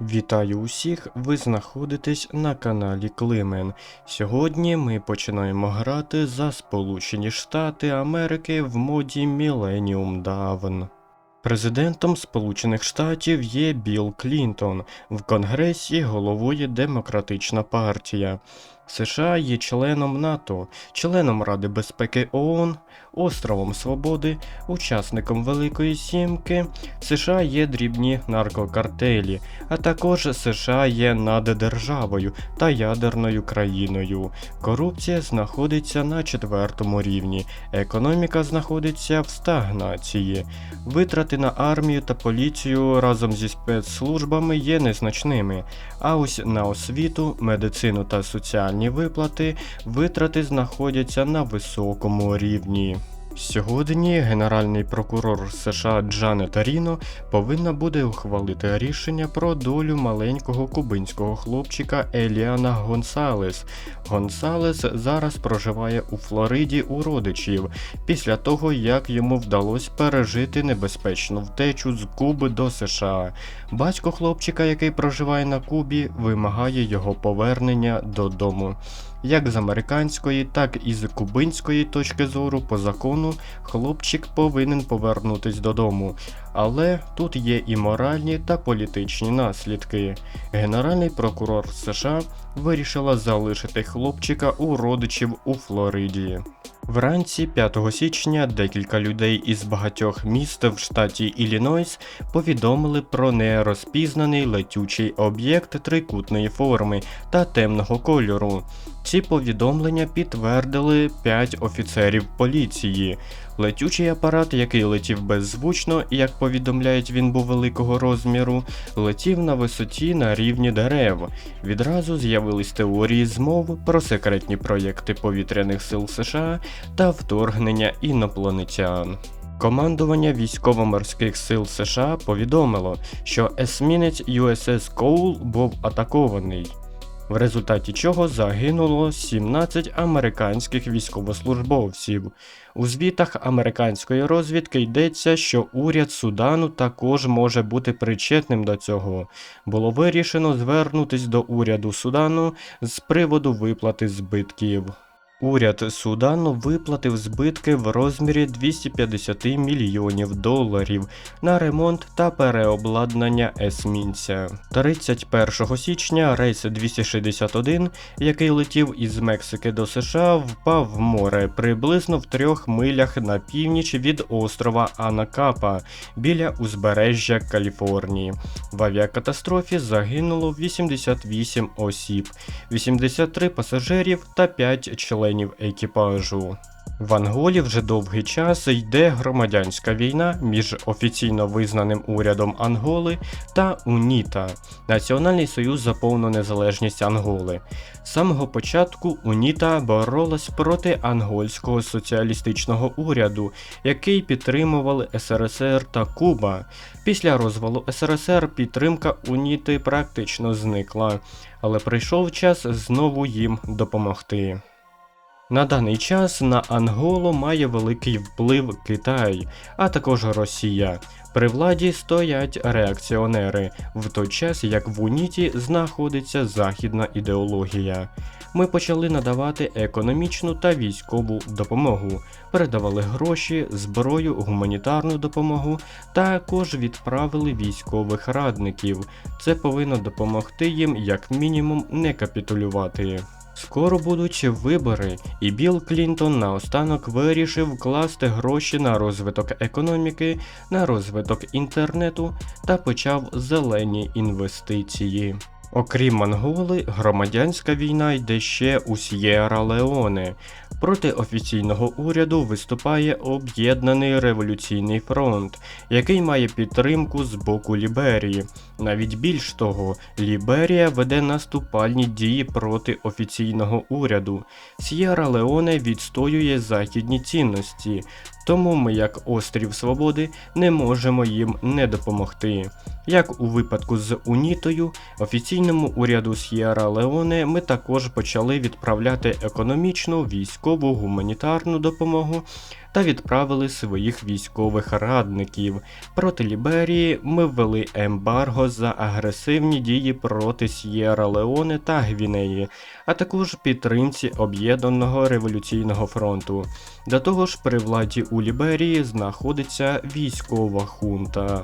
Вітаю усіх! Ви знаходитесь на каналі Климен. Сьогодні ми починаємо грати за Сполучені Штати Америки в моді Millennium Dawn. Президентом Сполучених Штатів є Білл Клінтон, в Конгресі головує Демократична партія. США є членом НАТО, членом Ради безпеки ООН, островом Свободи, учасником Великої Сімки. США є дрібні наркокартелі, а також США є наддержавою та ядерною країною. Корупція знаходиться на четвертому рівні, економіка знаходиться в стагнації. Витрати на армію та поліцію разом зі спецслужбами є незначними. А ось на освіту, медицину та соціальні виплати витрати знаходяться на високому рівні. Сьогодні Генеральний прокурор США Джанет Ріно повинна буде ухвалити рішення про долю маленького кубинського хлопчика Еліана Гонсалес. Гонсалес зараз проживає у Флориді у родичів після того, як йому вдалося пережити небезпечну втечу з Куби до США. Батько хлопчика, який проживає на Кубі, вимагає його повернення додому. Як з американської, так і з кубинської точки зору по закону хлопчик повинен повернутись додому. Але тут є і моральні та політичні наслідки. Генеральний прокурор США вирішила залишити хлопчика у родичів у Флориді. Вранці 5 січня декілька людей із багатьох міст в штаті Іллінойс повідомили про нерозпізнаний летючий об'єкт трикутної форми та темного кольору. Ці повідомлення підтвердили 5 офіцерів поліції. Летючий апарат, який летів беззвучно, як повідомляють, він був великого розміру, летів на висоті на рівні дерев. Відразу з'явились теорії змов про секретні проєкти повітряних сил США та вторгнення інопланетян. Командування військово-морських сил США повідомило, що есмінець USS Cole був атакований в результаті чого загинуло 17 американських військовослужбовців. У звітах американської розвідки йдеться, що уряд Судану також може бути причетним до цього. Було вирішено звернутись до уряду Судану з приводу виплати збитків. Уряд Судану виплатив збитки в розмірі 250 мільйонів доларів на ремонт та переобладнання есмінця. 31 січня рейс 261, який летів із Мексики до США, впав в море приблизно в трьох милях на північ від острова Анакапа біля узбережжя Каліфорнії. В авіакатастрофі загинуло 88 осіб, 83 пасажирів та 5 членів екіпажу. В Анголі вже довгий час йде громадянська війна між офіційно визнаним урядом Анголи та УНІТА Національний союз за повну незалежність Анголи. З самого початку УНІТА боролась проти ангольського соціалістичного уряду, який підтримували СРСР та Куба. Після розвалу СРСР підтримка УНІТи практично зникла, але прийшов час знову їм допомогти. На даний час на Анголу має великий вплив Китай, а також Росія. При владі стоять реакціонери, в той час як в Уніті знаходиться західна ідеологія. Ми почали надавати економічну та військову допомогу, передавали гроші, зброю, гуманітарну допомогу, також відправили військових радників. Це повинно допомогти їм як мінімум не капітулювати. Скоро будуть вибори, і Білл Клінтон наостанок вирішив вкласти гроші на розвиток економіки, на розвиток інтернету та почав зелені інвестиції. Окрім Монголи, громадянська війна йде ще у С'єра Леоне. Проти офіційного уряду виступає Об'єднаний революційний фронт, який має підтримку з боку Ліберії. Навіть більш того, Ліберія веде наступальні дії проти офіційного уряду. С'єра Леоне відстоює західні цінності, тому ми, як острів Свободи, не можемо їм не допомогти. Як у випадку з Унітою, офіційному уряду С'єра Леоне ми також почали відправляти економічну, військову, гуманітарну допомогу та відправили своїх військових радників. Проти Ліберії ми ввели ембарго за агресивні дії проти С'єра Леоне та Гвінеї, а також підтримці Об'єднаного революційного фронту. До того ж, при владі у Ліберії знаходиться військова хунта.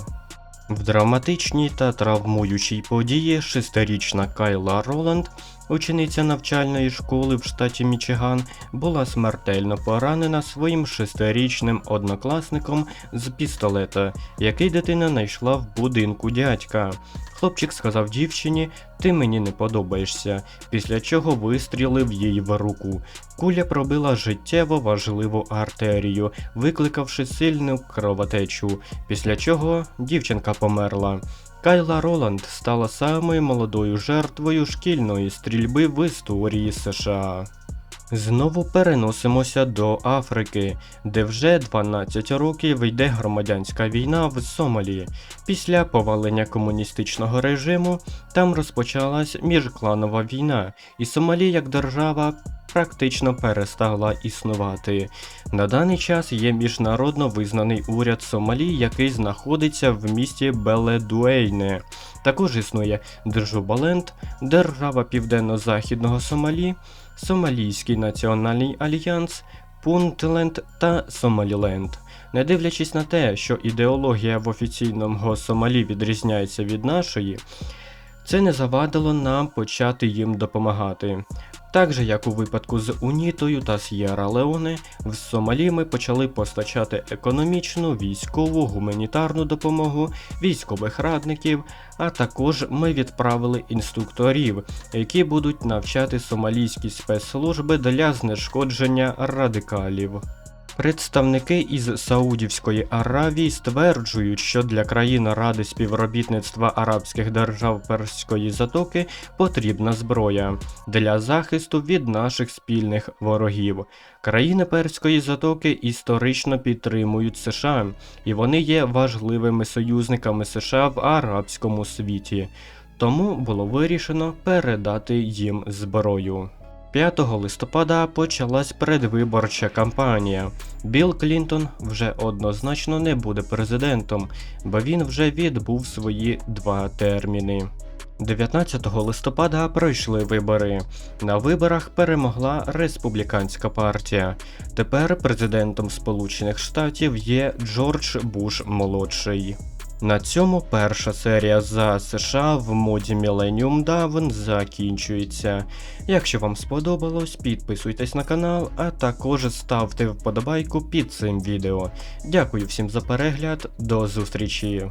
В драматичній та травмуючій події шестирічна Кайла Роланд, учениця навчальної школи в штаті Мічиган, була смертельно поранена своїм шестирічним однокласником з пістолета, який дитина знайшла в будинку дядька. Хлопчик сказав дівчині: Ти мені не подобаєшся, після чого вистрілив їй в руку. Куля пробила життєво важливу артерію, викликавши сильну кровотечу, після чого дівчинка померла. Кайла Роланд стала самою молодою жертвою шкільної стрільби в історії США. Знову переносимося до Африки, де вже 12 років йде громадянська війна в Сомалі. Після повалення комуністичного режиму там розпочалась міжкланова війна, і Сомалі як держава практично перестала існувати. На даний час є міжнародно визнаний уряд Сомалі, який знаходиться в місті Беледуейне. Також існує Джубаленд, держава південно-західного Сомалі, Сомалійський національний альянс, Пунтленд та Сомаліленд. Не дивлячись на те, що ідеологія в офіційному Сомалі відрізняється від нашої, це не завадило нам почати їм допомагати. Так же, як у випадку з Унітою та С'єра Леоне, в Сомалі ми почали постачати економічну, військову, гуманітарну допомогу, військових радників, а також ми відправили інструкторів, які будуть навчати сомалійські спецслужби для знешкодження радикалів. Представники із Саудівської Аравії стверджують, що для країн Ради співробітництва арабських держав Перської затоки потрібна зброя для захисту від наших спільних ворогів. Країни Перської затоки історично підтримують США, і вони є важливими союзниками США в арабському світі. Тому було вирішено передати їм зброю. 5 листопада почалась передвиборча кампанія. Білл Клінтон вже однозначно не буде президентом, бо він вже відбув свої два терміни. 19 листопада пройшли вибори. На виборах перемогла республіканська партія. Тепер президентом Сполучених Штатів є Джордж Буш молодший. На цьому перша серія за США в моді Millennium Dawn закінчується. Якщо вам сподобалось, підписуйтесь на канал, а також ставте вподобайку під цим відео. Дякую всім за перегляд, до зустрічі!